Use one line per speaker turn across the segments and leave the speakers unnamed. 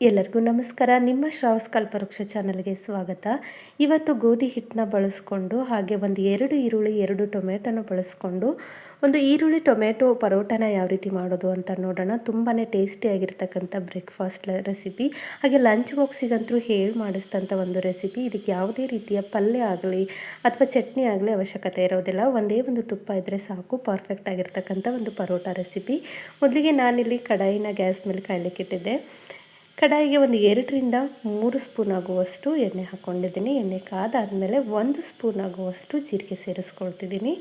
ಎಲ್ಲರಿಗೂ ನಮಸ್ಕಾರ. ನಿಮ್ಮ ಶ್ರಾವಸ್ ಕಲ್ಪವೃಕ್ಷ ಚಾನಲ್ಗೆ ಸ್ವಾಗತ. ಇವತ್ತು ಗೋಧಿ ಹಿಟ್ಟನ್ನ ಬಳಸ್ಕೊಂಡು ಹಾಗೆ ಒಂದು ಎರಡು ಈರುಳ್ಳಿ, ಎರಡು ಟೊಮೆಟೊನ ಬಳಸ್ಕೊಂಡು ಒಂದು ಈರುಳ್ಳಿ, ಟೊಮೆಟೊ ಪರೋಟನ ಯಾವ ರೀತಿ ಮಾಡೋದು ಅಂತ ನೋಡೋಣ. ತುಂಬಾ ಟೇಸ್ಟಿಯಾಗಿರ್ತಕ್ಕಂಥ ಬ್ರೇಕ್ಫಾಸ್ಟ್ ರೆಸಿಪಿ. ಹಾಗೆ ಲಂಚ್ ಬಾಕ್ಸಿಗಂತೂ ಹೇಳಿ ಮಾಡಿಸ್ತಂಥ ಒಂದು ರೆಸಿಪಿ. ಇದಕ್ಕೆ ಯಾವುದೇ ರೀತಿಯ ಪಲ್ಯ ಆಗಲಿ ಅಥವಾ ಚಟ್ನಿ ಆಗಲಿ ಅವಶ್ಯಕತೆ ಇರೋದಿಲ್ಲ. ಒಂದೇ ಒಂದು ತುಪ್ಪ ಇದ್ದರೆ ಸಾಕು. ಪರ್ಫೆಕ್ಟ್ ಆಗಿರ್ತಕ್ಕಂಥ ಒಂದು ಪರೋಟ ರೆಸಿಪಿ. ಮೊದಲಿಗೆ ನಾನಿಲ್ಲಿ ಕಡಾಯಿನ ಗ್ಯಾಸ್ ಮೇಲೆ ಕಾಯ್ಲಿಕ್ಕಿಟ್ಟಿದ್ದೆ. ಕಡಾಯಿಗೆ ಒಂದು ಎರಡರಿಂದ ಮೂರು ಸ್ಪೂನ್ ಆಗುವಷ್ಟು ಎಣ್ಣೆ ಹಾಕ್ಕೊಂಡಿದ್ದೀನಿ. ಎಣ್ಣೆ ಕಾದಾದಮೇಲೆ ಒಂದು ಸ್ಪೂನ್ ಆಗುವಷ್ಟು ಜೀರಿಗೆ ಸೇರಿಸ್ಕೊಳ್ತಿದ್ದೀನಿ.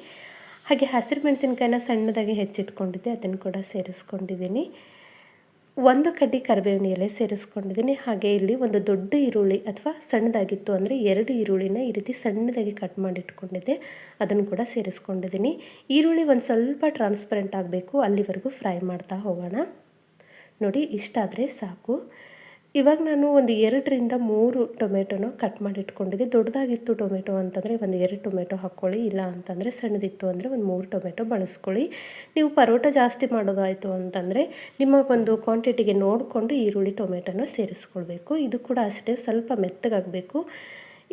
ಹಾಗೆ ಹಸಿರು ಮೆಣಸಿನ್ಕಾಯಿನ ಸಣ್ಣದಾಗಿ ಹೆಚ್ಚಿಟ್ಕೊಂಡಿದ್ದೆ, ಅದನ್ನು ಕೂಡ ಸೇರಿಸ್ಕೊಂಡಿದ್ದೀನಿ. ಒಂದು ಕಡ್ಡಿ ಕರಿಬೇವಿನ ಎಲೆ ಸೇರಿಸ್ಕೊಂಡಿದ್ದೀನಿ. ಹಾಗೆ ಇಲ್ಲಿ ಒಂದು ದೊಡ್ಡ ಈರುಳ್ಳಿ ಅಥವಾ ಸಣ್ಣದಾಗಿತ್ತು ಅಂದರೆ ಎರಡು ಈರುಳ್ಳಿನ ಈ ರೀತಿ ಸಣ್ಣದಾಗಿ ಕಟ್ ಮಾಡಿ ಇಟ್ಕೊಂಡಿದ್ದೆ ಅದನ್ನು ಕೂಡ ಸೇರಿಸ್ಕೊಂಡಿದ್ದೀನಿ. ಈರುಳ್ಳಿ ಒಂದು ಸ್ವಲ್ಪ ಟ್ರಾನ್ಸ್ಪರೆಂಟ್ ಆಗಬೇಕು, ಅಲ್ಲಿವರೆಗೂ ಫ್ರೈ ಮಾಡ್ತಾ ಹೋಗೋಣ. ನೋಡಿ ಇಷ್ಟಾದರೆ ಸಾಕು. ಇವಾಗ ನಾನು ಒಂದು ಎರಡರಿಂದ ಮೂರು ಟೊಮೆಟೊನ ಕಟ್ ಮಾಡಿ ಇಟ್ಕೊಂಡಿದ್ದೆ ದೊಡ್ಡದಾಗಿತ್ತು ಟೊಮೆಟೊ ಅಂತಂದರೆ ಒಂದು ಎರಡು ಟೊಮೆಟೊ ಹಾಕ್ಕೊಳ್ಳಿ ಇಲ್ಲ ಅಂತಂದರೆ ಸಣ್ಣದಿತ್ತು ಅಂದರೆ ಒಂದು ಮೂರು ಟೊಮೆಟೊ ಬಳಸ್ಕೊಳ್ಳಿ. ನೀವು ಪರೋಟ ಜಾಸ್ತಿ ಮಾಡೋದಾಯಿತು ಅಂತಂದರೆ ನಿಮ್ಮ ಒಂದು ಕ್ವಾಂಟಿಟಿಗೆ ನೋಡಿಕೊಂಡು ಈರುಳ್ಳಿ, ಟೊಮೆಟೊನ ಸೇರಿಸ್ಕೊಳ್ಬೇಕು. ಇದು ಕೂಡ ಅಷ್ಟೇ, ಸ್ವಲ್ಪ ಮೆತ್ತಗಾಗಬೇಕು.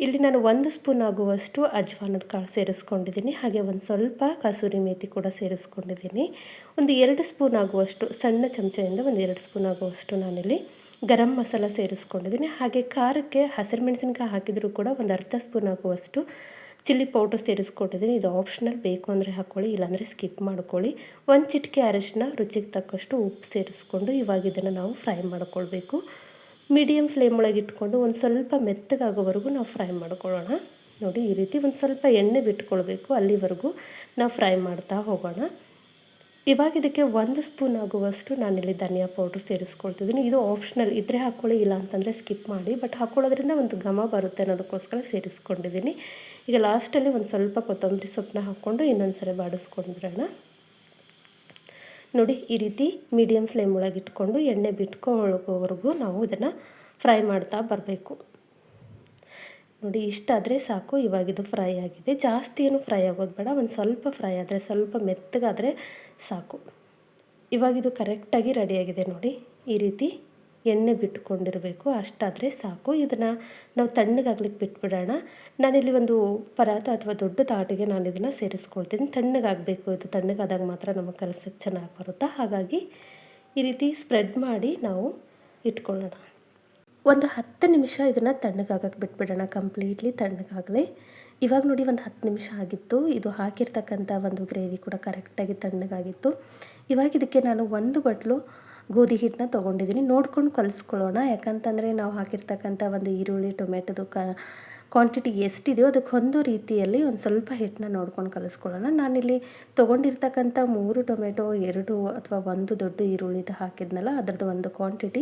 ಇಲ್ಲಿ ನಾನು ಒಂದು ಸ್ಪೂನ್ ಆಗುವಷ್ಟು ಅಜ್ವಾನದ ಕಾಳು ಸೇರಿಸ್ಕೊಂಡಿದ್ದೀನಿ, ಹಾಗೆ ಒಂದು ಸ್ವಲ್ಪ ಕಸೂರಿ ಮೇಥಿ ಕೂಡ ಸೇರಿಸ್ಕೊಂಡಿದ್ದೀನಿ. ಒಂದು ಎರಡು ಸ್ಪೂನ್ ಆಗುವಷ್ಟು ಸಣ್ಣ ಚಮಚದಿಂದ ಒಂದು ಎರಡು ಸ್ಪೂನ್ ಆಗುವಷ್ಟು ನಾನಿಲ್ಲಿ ಗರಂ ಮಸಾಲ ಸೇರಿಸ್ಕೊಂಡಿದ್ದೀನಿ. ಹಾಗೆ ಖಾರಕ್ಕೆ ಹಸಿರು ಮೆಣಸಿನ್ಕಾಯಿ ಹಾಕಿದರೂ ಕೂಡ ಒಂದು ಅರ್ಧ ಸ್ಪೂನ್ ಆಗುವಷ್ಟು ಚಿಲ್ಲಿ ಪೌಡರ್ ಸೇರಿಸ್ಕೊಂಡಿದ್ದೀನಿ. ಇದು ಆಪ್ಷನಲ್ ಬೇಕು ಅಂದರೆ ಹಾಕ್ಕೊಳ್ಳಿ, ಇಲ್ಲಾಂದರೆ ಸ್ಕಿಪ್ ಮಾಡ್ಕೊಳ್ಳಿ. ಒಂದು ಚಿಟಿಕೆ ಅರಿಶಿನ, ರುಚಿಗೆ ತಕ್ಕಷ್ಟು ಉಪ್ಪು ಸೇರಿಸ್ಕೊಂಡು ಇವಾಗ ಇದನ್ನು ನಾವು ಫ್ರೈ ಮಾಡ್ಕೊಳ್ಬೇಕು. ಮೀಡಿಯಮ್ ಫ್ಲೇಮ್ ಒಳಗೆ ಇಟ್ಕೊಂಡು ಒಂದು ಸ್ವಲ್ಪ ಮೆತ್ತಗಾಗೋವರೆಗೂ ನಾವು ಫ್ರೈ ಮಾಡ್ಕೊಳ್ಳೋಣ. ನೋಡಿ, ಈ ರೀತಿ ಒಂದು ಸ್ವಲ್ಪ ಎಣ್ಣೆ ಬಿಟ್ಕೊಳ್ಬೇಕು ಅಲ್ಲಿವರೆಗೂ ನಾವು ಫ್ರೈ ಮಾಡ್ತಾ ಹೋಗೋಣ. ಇವಾಗ ಇದಕ್ಕೆ ಒಂದು ಸ್ಪೂನ್ ಆಗುವಷ್ಟು ನಾನಿಲ್ಲಿ ಧನಿಯಾ ಪೌಡ್ರ್ ಸೇರಿಸ್ಕೊಳ್ತಿದ್ದೀನಿ. ಇದು ಆಪ್ಷನಲ್ ಇದ್ರೆ ಹಾಕ್ಕೊಳ್ಳಿ ಇಲ್ಲ ಅಂತಂದರೆ ಸ್ಕಿಪ್ ಮಾಡಿ ಬಟ್ ಹಾಕ್ಕೊಳ್ಳೋದ್ರಿಂದ ಒಂದು ಘಮ ಬರುತ್ತೆ ಅನ್ನೋದಕ್ಕೋಸ್ಕರ ಸೇರಿಸ್ಕೊಂಡಿದ್ದೀನಿ. ಈಗ ಲಾಸ್ಟಲ್ಲಿ ಒಂದು ಸ್ವಲ್ಪ ಕೊತ್ತಂಬರಿ ಸೊಪ್ಪನ್ನ ಹಾಕ್ಕೊಂಡು ಇನ್ನೊಂದು ಸರಿ ಬಾಡಿಸ್ಕೊಂಡ್ಬಿಡೋಣ. ನೋಡಿ, ಈ ರೀತಿ ಮೀಡಿಯಮ್ ಫ್ಲೇಮ್ ಒಳಗೆ ಇಟ್ಕೊಂಡು ಎಣ್ಣೆ ಬಿಟ್ಕೊಳ್ಳೋವರೆಗೂ ನಾವು ಇದನ್ನು ಫ್ರೈ ಮಾಡ್ತಾ ಬರಬೇಕು. ನೋಡಿ, ಇಷ್ಟಾದರೆ ಸಾಕು. ಇವಾಗಿದು ಫ್ರೈ ಆಗಿದೆ. ಜಾಸ್ತಿ ಏನು ಫ್ರೈ ಆಗೋದು ಬೇಡ. ಒಂದು ಸ್ವಲ್ಪ ಫ್ರೈ ಆದರೆ, ಸ್ವಲ್ಪ ಮೆತ್ತಗಾದರೆ ಸಾಕು. ಇವಾಗಿದು ಕರೆಕ್ಟಾಗಿ ರೆಡಿಯಾಗಿದೆ ನೋಡಿ. ಈ ರೀತಿ ಎಣ್ಣೆ ಬಿಟ್ಕೊಂಡಿರಬೇಕು, ಅಷ್ಟಾದರೆ ಸಾಕು. ಇದನ್ನು ನಾವು ತಣ್ಣಗಾಗ್ಲಿಕ್ಕೆ ಬಿಟ್ಬಿಡೋಣ. ನಾನಿಲ್ಲಿ ಒಂದು ಪರಾತ ಅಥವಾ ದೊಡ್ಡ ತಾಟಿಗೆ ನಾನು ಇದನ್ನು ಸೇರಿಸ್ಕೊಳ್ತೀನಿ. ತಣ್ಣಗಾಗಬೇಕು, ಇದು ತಣ್ಣಗಾದಾಗ ಮಾತ್ರ ನಮ್ಮ ಕಲಸಕ್ಕೆ ಚೆನ್ನಾಗಿ ಬರುತ್ತಾ? ಹಾಗಾಗಿ ಈ ರೀತಿ ಸ್ಪ್ರೆಡ್ ಮಾಡಿ ನಾವು ಇಟ್ಕೊಳ್ಳೋಣ. ಒಂದು ಹತ್ತು ನಿಮಿಷ ಇದನ್ನು ತಣ್ಣಗಾಗಕ್ಕೆ ಬಿಟ್ಬಿಡೋಣ. ಕಂಪ್ಲೀಟ್ಲಿ ತಣ್ಣಗಾಗಲಿ. ಇವಾಗ ನೋಡಿ ಒಂದು ಹತ್ತು ನಿಮಿಷ ಆಗಿತ್ತು. ಇದು ಹಾಕಿರ್ತಕ್ಕಂಥ ಒಂದು ಗ್ರೇವಿ ಕೂಡ ಕರೆಕ್ಟಾಗಿ ತಣ್ಣಗಾಗಿತ್ತು. ಇವಾಗ ಇದಕ್ಕೆ ನಾನು ಒಂದು ಬಟ್ಲು ಗೋಧಿ ಹಿಟ್ಟನ್ನ ತೊಗೊಂಡಿದ್ದೀನಿ. ನೋಡ್ಕೊಂಡು ಕಲಿಸ್ಕೊಳ್ಳೋಣ. ಯಾಕಂತಂದರೆ ನಾವು ಹಾಕಿರ್ತಕ್ಕಂಥ ಒಂದು ಈರುಳ್ಳಿ ಟೊಮೆಟೊದು ಕ ಕ್ವಾಂಟಿಟಿ ಎಷ್ಟಿದೆಯೋ ಅದಕ್ಕೆ ಒಂದು ರೀತಿಯಲ್ಲಿ ಒಂದು ಸ್ವಲ್ಪ ಹಿಟ್ಟನ್ನ ನೋಡ್ಕೊಂಡು ಕಲಿಸ್ಕೊಳ್ಳೋಣ. ನಾನಿಲ್ಲಿ ತೊಗೊಂಡಿರ್ತಕ್ಕಂಥ ಮೂರು ಟೊಮೆಟೊ, ಎರಡು ಅಥವಾ ಒಂದು ದೊಡ್ಡ ಈರುಳ್ಳಿದು ಹಾಕಿದ್ನಲ್ಲ, ಅದರದ್ದು ಒಂದು ಕ್ವಾಂಟಿಟಿ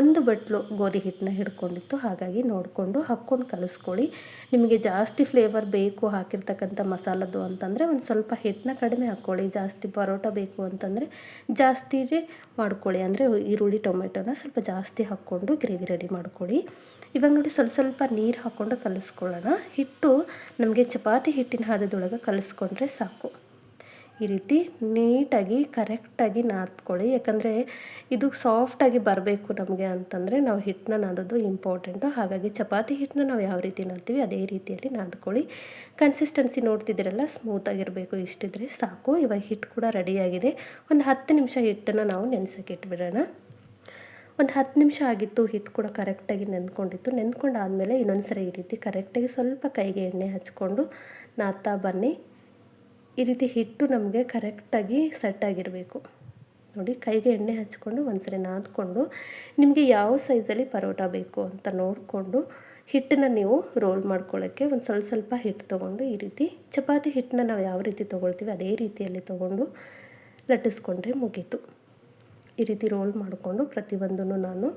ಒಂದು ಬಟ್ಲು ಗೋಧಿ ಹಿಟ್ಟನ್ನ ಹಿಡ್ಕೊಂಡಿತ್ತು. ಹಾಗಾಗಿ ನೋಡಿಕೊಂಡು ಹಾಕ್ಕೊಂಡು ಕಲಿಸ್ಕೊಳ್ಳಿ. ನಿಮಗೆ ಜಾಸ್ತಿ ಫ್ಲೇವರ್ ಬೇಕು ಹಾಕಿರ್ತಕ್ಕಂಥ ಮಸಾಲದ್ದು ಅಂತಂದರೆ ಒಂದು ಸ್ವಲ್ಪ ಹಿಟ್ಟನ್ನ ಕಡಿಮೆ ಹಾಕ್ಕೊಳ್ಳಿ. ಜಾಸ್ತಿ ಪರೋಟ ಬೇಕು ಅಂತಂದರೆ ಜಾಸ್ತಿನೇ ಮಾಡ್ಕೊಳ್ಳಿ. ಅಂದರೆ ಈರುಳ್ಳಿ, ಟೊಮೆಟೊನ ಸ್ವಲ್ಪ ಜಾಸ್ತಿ ಹಾಕ್ಕೊಂಡು ಗ್ರೇವಿ ರೆಡಿ ಮಾಡ್ಕೊಳ್ಳಿ. ಇವಾಗ ನೋಡಿ ಸ್ವಲ್ಪ ಸ್ವಲ್ಪ ನೀರು ಹಾಕ್ಕೊಂಡು ಕಲಿಸ್ಕೊಳ್ಳೋಣ. ಹಿಟ್ಟು ನಮಗೆ ಚಪಾತಿ ಹಿಟ್ಟಿನ ಹದದೊಳಗೆ ಕಲಿಸ್ಕೊಂಡ್ರೆ ಸಾಕು. ಈ ರೀತಿ ನೀಟಾಗಿ, ಕರೆಕ್ಟಾಗಿ ನಾದ್ಕೊಳ್ಳಿ. ಯಾಕಂದರೆ ಇದು ಸಾಫ್ಟಾಗಿ ಬರಬೇಕು ನಮಗೆ ಅಂತಂದರೆ ನಾವು ಹಿಟ್ಟನ್ನ ನಾದೋದು ಇಂಪಾರ್ಟೆಂಟು. ಹಾಗಾಗಿ ಚಪಾತಿ ಹಿಟ್ಟನ್ನ ನಾವು ಯಾವ ರೀತಿ ನಾದ್ತೀವಿ ಅದೇ ರೀತಿಯಲ್ಲಿ ನಾದ್ಕೊಳ್ಳಿ. ಕನ್ಸಿಸ್ಟೆನ್ಸಿ ನೋಡ್ತಿದ್ದೀರಲ್ಲ ಸ್ಮೂತಾಗಿರಬೇಕು ಇಷ್ಟಿದ್ರೆ ಸಾಕು. ಇವಾಗ ಹಿಟ್ಟು ಕೂಡ ರೆಡಿಯಾಗಿದೆ ಒಂದು ಹತ್ತು ನಿಮಿಷ ಹಿಟ್ಟನ್ನು ನಾವು ನೆನೆಸೋಕೆ ಇಟ್ಬಿಡೋಣ. ಒಂದು ಹತ್ತು ನಿಮಿಷ ಆಗಿತ್ತು ಹಿಟ್ಟು ಕೂಡ ಕರೆಕ್ಟಾಗಿ ನೆಂದ್ಕೊಂಡಿತ್ತು ನೆಂದ್ಕೊಂಡಾದಮೇಲೆ ಇನ್ನೊಂದು ಸರಿ ಈ ರೀತಿ ಕರೆಕ್ಟಾಗಿ ಸ್ವಲ್ಪ ಕೈಗೆ ಎಣ್ಣೆ ಹಚ್ಕೊಂಡು ನಾದ್ತಾ ಬನ್ನಿ. ಈ ರೀತಿ ಹಿಟ್ಟು ನಮಗೆ ಕರೆಕ್ಟಾಗಿ ಸೆಟ್ ಆಗಿರಬೇಕು. ನೋಡಿ, ಕೈಗೆ ಎಣ್ಣೆ ಹಚ್ಕೊಂಡು ಒಂದ್ಸರಿ ನಾದ್ಕೊಂಡು ನಿಮಗೆ ಯಾವ ಸೈಜಲ್ಲಿ ಪರೋಟ ಬೇಕು ಅಂತ ನೋಡಿಕೊಂಡು ಹಿಟ್ಟನ್ನ ನೀವು ರೋಲ್ ಮಾಡ್ಕೊಳ್ಳೋಕ್ಕೆ ಒಂದು ಸ್ವಲ್ಪ ಸ್ವಲ್ಪ ಹಿಟ್ಟು ತೊಗೊಂಡು ಈ ರೀತಿ ಚಪಾತಿ ಹಿಟ್ಟನ್ನ ನಾವು ಯಾವ ರೀತಿ ತೊಗೊಳ್ತೀವಿ ಅದೇ ರೀತಿಯಲ್ಲಿ ತೊಗೊಂಡು ಲಟ್ಟಿಸ್ಕೊಂಡ್ರೆ ಮುಗೀತು. ಈ ರೀತಿ ರೋಲ್ ಮಾಡಿಕೊಂಡು ಪ್ರತಿಯೊಂದನ್ನು ನಾನು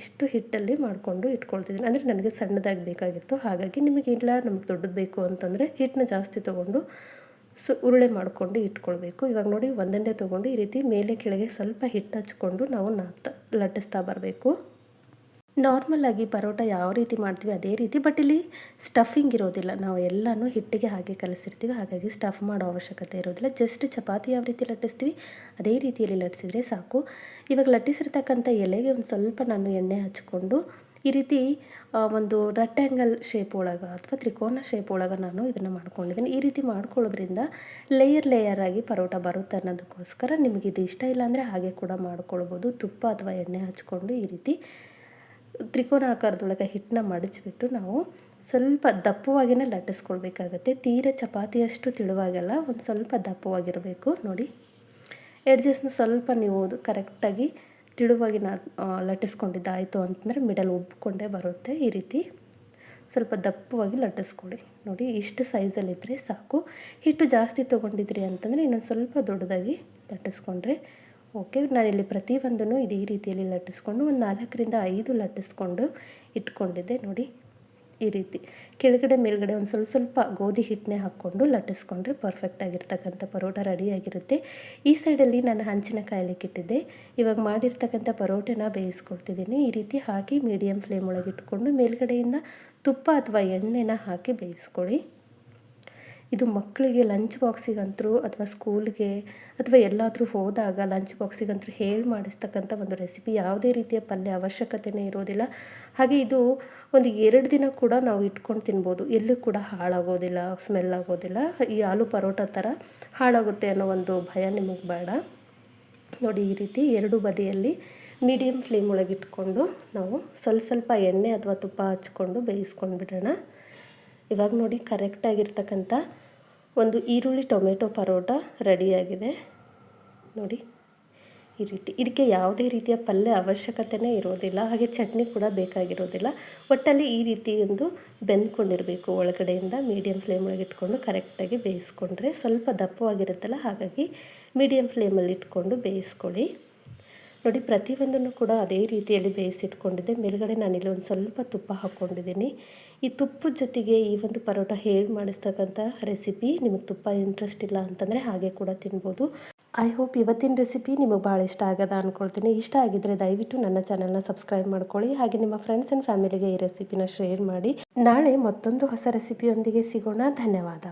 ಇಷ್ಟು ಹಿಟ್ಟಲ್ಲಿ ಮಾಡಿಕೊಂಡು ಇಟ್ಕೊಳ್ತಿದ್ದೀನಿ. ಅಂದರೆ ನನಗೆ ಸಣ್ಣದಾಗಿ ಬೇಕಾಗಿತ್ತು. ಹಾಗಾಗಿ ನಿಮಗೆ ಇಲ್ಲ, ನಮಗೆ ದೊಡ್ಡದು ಬೇಕು ಅಂತಂದರೆ ಹಿಟ್ಟನ್ನ ಜಾಸ್ತಿ ತೊಗೊಂಡು ಸು ಉರುಳೆ ಮಾಡಿಕೊಂಡು ಇಟ್ಕೊಳ್ಬೇಕು. ಇವಾಗ ನೋಡಿ ಒಂದೊಂದೇ ತೊಗೊಂಡು ಈ ರೀತಿ ಮೇಲೆ ಕೆಳಗೆ ಸ್ವಲ್ಪ ಹಿಟ್ಟು ಹಚ್ಕೊಂಡು ನಾವು ನಾತ ಲಟ್ಟಿಸ್ತಾ ಬರಬೇಕು. ನಾರ್ಮಲಾಗಿ ಪರೋಟ ಯಾವ ರೀತಿ ಮಾಡ್ತೀವಿ ಅದೇ ರೀತಿ ಬಟ್ ಇಲ್ಲಿ ಸ್ಟಫಿಂಗ್ ಇರೋದಿಲ್ಲ. ನಾವು ಎಲ್ಲನೂ ಹಿಟ್ಟಿಗೆ ಹಾಗೆ ಕಲಿಸಿರ್ತೀವಿ, ಹಾಗಾಗಿ ಸ್ಟಫ್ ಮಾಡೋ ಅವಶ್ಯಕತೆ ಇರೋದಿಲ್ಲ. ಜಸ್ಟ್ ಚಪಾತಿ ಯಾವ ರೀತಿ ಲಟ್ಟಿಸ್ತೀವಿ, ಅದೇ ರೀತಿಯಲ್ಲಿ ಲಟ್ಟಿಸಿದ್ರೆ ಸಾಕು. ಇವಾಗ ಲಟ್ಟಿಸಿರ್ತಕ್ಕಂಥ ಎಲೆಗೆ ಒಂದು ಸ್ವಲ್ಪ ನಾನು ಎಣ್ಣೆ ಹಚ್ಕೊಂಡು, ಈ ರೀತಿ ಒಂದು ರೆಕ್ಟ್ಯಾಂಗಲ್ ಶೇಪ್ ಒಳಗೆ ಅಥವಾ ತ್ರಿಕೋನ ಶೇಪ್ ಒಳಗೆ ನಾನು ಇದನ್ನು ಮಾಡ್ಕೊಂಡಿದ್ದೀನಿ. ಈ ರೀತಿ ಮಾಡ್ಕೊಳ್ಳೋದ್ರಿಂದ ಲೇಯರ್ ಲೇಯರ್ ಆಗಿ ಪರೋಟ ಬರುತ್ತೆ ಅನ್ನೋದಕ್ಕೋಸ್ಕರ ನಿಮಗೆ ಇದು ಇಷ್ಟ ಇಲ್ಲಾಂದರೆ ಹಾಗೆ ಕೂಡ ಮಾಡ್ಕೊಳ್ಬೋದು. ತುಪ್ಪ ಅಥವಾ ಎಣ್ಣೆ ಹಚ್ಕೊಂಡು ಈ ರೀತಿ ತ್ರಿಕೋನ ಆಕಾರದೊಳಗೆ ಹಿಟ್ಟನ್ನ ಮಡಚಿಬಿಟ್ಟು ನಾವು ಸ್ವಲ್ಪ ದಪ್ಪವಾಗಿನೇ ಲಟ್ಟಿಸ್ಕೊಳ್ಬೇಕಾಗತ್ತೆ. ತೀರ ಚಪಾತಿಯಷ್ಟು ತಿಳುವಾಗೆಲ್ಲ ಒಂದು ಸ್ವಲ್ಪ ದಪ್ಪವಾಗಿರಬೇಕು. ನೋಡಿ ಎಡ್ಜಸ್ನ ಸ್ವಲ್ಪ ನೀವು ಕರೆಕ್ಟಾಗಿ ತಿಳುವಾಗಿ ನಾ ಲಟ್ಟಿಸ್ಕೊಂಡಿದ್ದಾಯಿತು ಅಂತಂದರೆ ಮಿಡಲ್ ಉಬ್ಕೊಂಡೇ ಬರುತ್ತೆ. ಈ ರೀತಿ ಸ್ವಲ್ಪ ದಪ್ಪವಾಗಿ ಲಟ್ಟಿಸ್ಕೊಳ್ಳಿ. ನೋಡಿ, ಇಷ್ಟು ಸೈಜಲ್ಲಿದ್ದರೆ ಸಾಕು. ಹಿಟ್ಟು ಜಾಸ್ತಿ ತೊಗೊಂಡಿದ್ರಿ ಅಂತಂದರೆ ಇನ್ನೊಂದು ಸ್ವಲ್ಪ ದೊಡ್ಡದಾಗಿ ಲಟ್ಟಿಸ್ಕೊಂಡ್ರೆ ಓಕೆ, ನಾನಿಲ್ಲಿ ಪ್ರತಿಯೊಂದನ್ನು ಇದು ಈ ರೀತಿಯಲ್ಲಿ ಲಟ್ಟಿಸ್ಕೊಂಡು ಒಂದು ನಾಲ್ಕರಿಂದ ಐದು ಲಟ್ಟಿಸ್ಕೊಂಡು ಇಟ್ಕೊಂಡಿದ್ದೆ ನೋಡಿ ಈ ರೀತಿ. ಕೆಳಗಡೆ ಮೇಲ್ಗಡೆ ಒಂದು ಸ್ವಲ್ಪ ಸ್ವಲ್ಪ ಗೋಧಿ ಹಿಟ್ಟನ್ನೇ ಹಾಕ್ಕೊಂಡು ಲಟ್ಟಿಸ್ಕೊಂಡ್ರೆ ಪರ್ಫೆಕ್ಟ್ ಆಗಿರ್ತಕ್ಕಂಥ ಪರೋಟ ರೆಡಿಯಾಗಿರುತ್ತೆ ಈ ಸೈಡಲ್ಲಿ ನಾನು ಹಂಚಿನ ಕಾಯ್ಲಿಕ್ಕೆ ಇಟ್ಟಿದ್ದೆ. ಇವಾಗ ಮಾಡಿರ್ತಕ್ಕಂಥ ಪರೋಟನ ಬೇಯಿಸ್ಕೊಡ್ತಿದ್ದೀನಿ. ಈ ರೀತಿ ಹಾಕಿ ಮೀಡಿಯಮ್ ಫ್ಲೇಮ್ ಒಳಗೆ ಇಟ್ಕೊಂಡು ಮೇಲ್ಗಡೆಯಿಂದ ತುಪ್ಪ ಅಥವಾ ಎಣ್ಣೆನ ಹಾಕಿ ಬೇಯಿಸ್ಕೊಳ್ಳಿ. ಇದು ಮಕ್ಕಳಿಗೆ ಲಂಚ್ ಬಾಕ್ಸಿಗಂತರೂ ಅಥವಾ ಸ್ಕೂಲ್ಗೆ ಅಥವಾ ಎಲ್ಲಾದರೂ ಹೋದಾಗ ಲಂಚ್ ಬಾಕ್ಸಿಗಂತೂ ಹೇಳಿ ಮಾಡಿಸ್ತಕ್ಕಂಥ ಒಂದು ರೆಸಿಪಿ ಯಾವುದೇ ರೀತಿಯ ಪಲ್ಯ ಅವಶ್ಯಕತೆಯೇ ಇರೋದಿಲ್ಲ. ಹಾಗೆ ಇದು ಒಂದು ಎರಡು ದಿನ ಕೂಡ ನಾವು ಇಟ್ಕೊಂಡು ತಿನ್ಬೋದು. ಎಲ್ಲೂ ಕೂಡ ಹಾಳಾಗೋದಿಲ್ಲ ಸ್ಮೆಲ್ ಆಗೋದಿಲ್ಲ. ಈ ಆಲೂ ಪರೋಟ ಥರ ಹಾಳಾಗುತ್ತೆ ಅನ್ನೋ ಒಂದು ಭಯ ನಿಮಗೆ ಬೇಡ. ನೋಡಿ ಈ ರೀತಿ ಎರಡು ಬದಿಯಲ್ಲಿ ಮೀಡಿಯಮ್ ಫ್ಲೇಮ್ ಒಳಗೆ ಇಟ್ಕೊಂಡು ನಾವು ಸ್ವಲ್ಪ ಸ್ವಲ್ಪ ಎಣ್ಣೆ ಅಥವಾ ತುಪ್ಪ ಹಚ್ಕೊಂಡು ಬೇಯಿಸ್ಕೊಂಡು ಬಿಡೋಣ ಇವಾಗ ನೋಡಿ ಕರೆಕ್ಟಾಗಿರ್ತಕ್ಕಂಥ ಒಂದು ಈರುಳ್ಳಿ ಟೊಮೆಟೊ ಪರೋಟ ರೆಡಿಯಾಗಿದೆ ನೋಡಿ, ಈ ರೀತಿ. ಇದಕ್ಕೆ ಯಾವುದೇ ರೀತಿಯ ಪಲ್ಯ ಅವಶ್ಯಕತೆಯೇ ಇರೋದಿಲ್ಲ. ಹಾಗೆ ಚಟ್ನಿ ಕೂಡ ಬೇಕಾಗಿರೋದಿಲ್ಲ. ಒಟ್ಟಲ್ಲಿ ಈ ರೀತಿ ಒಂದು ಬೆಂದ್ಕೊಂಡಿರಬೇಕು ಒಳಗಡೆಯಿಂದ ಮೀಡಿಯಮ್ ಫ್ಲೇಮ್ ಒಳಗೆ ಇಟ್ಕೊಂಡು ಕರೆಕ್ಟಾಗಿ ಬೇಯಿಸ್ಕೊಂಡ್ರೆ ಸ್ವಲ್ಪ ದಪ್ಪವಾಗಿರುತ್ತಲ್ಲ, ಹಾಗಾಗಿ ಮೀಡಿಯಮ್ ಫ್ಲೇಮಲ್ಲಿ ಇಟ್ಕೊಂಡು ಬೇಯಿಸ್ಕೊಳ್ಳಿ. ನೋಡಿ, ಪ್ರತಿಯೊಂದನ್ನು ಕೂಡ ಅದೇ ರೀತಿಯಲ್ಲಿ ಬೇಯಿಸಿಟ್ಕೊಂಡಿದ್ದೆ. ಮೇಲ್ಗಡೆ ನಾನಿಲ್ಲಿ ಒಂದು ಸ್ವಲ್ಪ ತುಪ್ಪ ಹಾಕ್ಕೊಂಡಿದ್ದೀನಿ. ಈ ತುಪ್ಪದ ಜೊತೆಗೆ ಈ ಒಂದು ಪರೋಟ ಹೇಳಿ ಮಾಡಿಸ್ತಕ್ಕಂಥ ರೆಸಿಪಿ ನಿಮಗೆ ತುಪ್ಪ ಇಂಟ್ರೆಸ್ಟ್ ಇಲ್ಲ ಅಂತಂದರೆ ಹಾಗೆ ಕೂಡ ತಿನ್ಬೋದು. ಐ ಹೋಪ್ ಇವತ್ತಿನ ರೆಸಿಪಿ ನಿಮಗೆ ಭಾಳ ಇಷ್ಟ ಆಗದ ಅಂದ್ಕೊಳ್ತೀನಿ ಇಷ್ಟ ಆಗಿದ್ದರೆ ದಯವಿಟ್ಟು ನನ್ನ ಚಾನಲ್ನ ಸಬ್ಸ್ಕ್ರೈಬ್ ಮಾಡ್ಕೊಳ್ಳಿ. ಹಾಗೆ ನಿಮ್ಮ ಫ್ರೆಂಡ್ಸ್ ಆ್ಯಂಡ್ ಫ್ಯಾಮಿಲಿಗೆ ಈ ರೆಸಿಪಿನ ಶೇರ್ ಮಾಡಿ. ನಾಳೆ ಮತ್ತೊಂದು ಹೊಸ ರೆಸಿಪಿಯೊಂದಿಗೆ ಸಿಗೋಣ. ಧನ್ಯವಾದ.